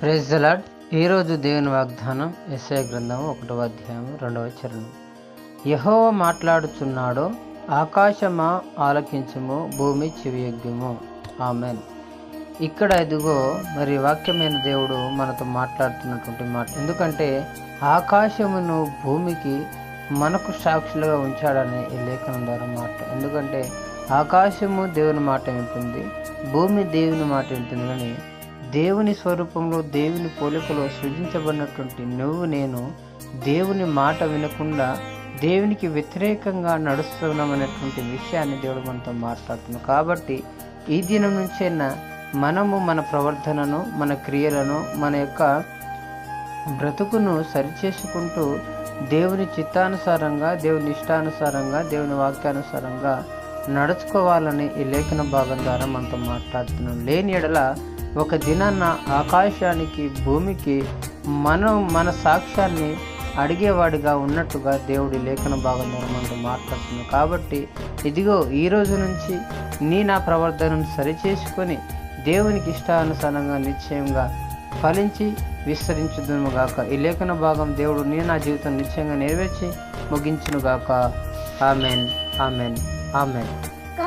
Praise the Lord ఈరోజు దేవుని వాగ్దానం ఎస్ఐ గ్రంథం ఒకటవ అధ్యాయం రెండవ చరణం. యహోవ మాట్లాడుచున్నాడో ఆకాశమా ఆలకించము భూమి చెవియొగ్గుము ఆమెన్. ఇక్కడ ఇదిగో మరి వాక్యమైన దేవుడు మనతో మాట్లాడుతున్నటువంటి మాట. ఎందుకంటే ఆకాశమును భూమికి మనకు సాక్షులుగా ఉంచాడని ఈ లేఖనం ద్వారా మాట. ఎందుకంటే ఆకాశము దేవుని మాట వింటుంది భూమి దేవుని మాట వింటుంది కానీ దేవుని స్వరూపంలో దేవుని పోలికలో సృజించబడినటువంటి నువ్వు నేను దేవుని మాట వినకుండా దేవునికి వ్యతిరేకంగా నడుస్తున్నామనేటువంటి విషయాన్ని దేవుడు మనతో మాట్లాడుతున్నాం కాబట్టి ఈ దినం నుంచైనా మనము మన ప్రవర్తనను మన క్రియలను మన యొక్క బ్రతుకును సరిచేసుకుంటూ దేవుని చిత్తానుసారంగా దేవుని ఇష్టానుసారంగా దేవుని వాక్యానుసారంగా నడుచుకోవాలని ఈ లేఖన భాగం ద్వారా మనతో మాట్లాడుతున్నాం. లేని ఎడల ఒక దినాన్న ఆకాశానికి భూమికి మనం మన సాక్ష్యాన్ని అడిగేవాడిగా ఉన్నట్టుగా దేవుడి లేఖన భాగం ద్వారా మాట్లాడుతుంది. కాబట్టి ఇదిగో ఈ రోజు నుంచి నీ నా ప్రవర్తనను సరిచేసుకొని దేవునికి ఇష్టానుసారంగా నిశ్చయంగా ఫలించి విస్తరించుదును గాక ఈ లేఖన భాగం దేవుడు నీ నా జీవితం నిశ్చయంగా నెరవేర్చి ముగించును గాక ఆమెన్. ఆమెన్. ఆమెన్.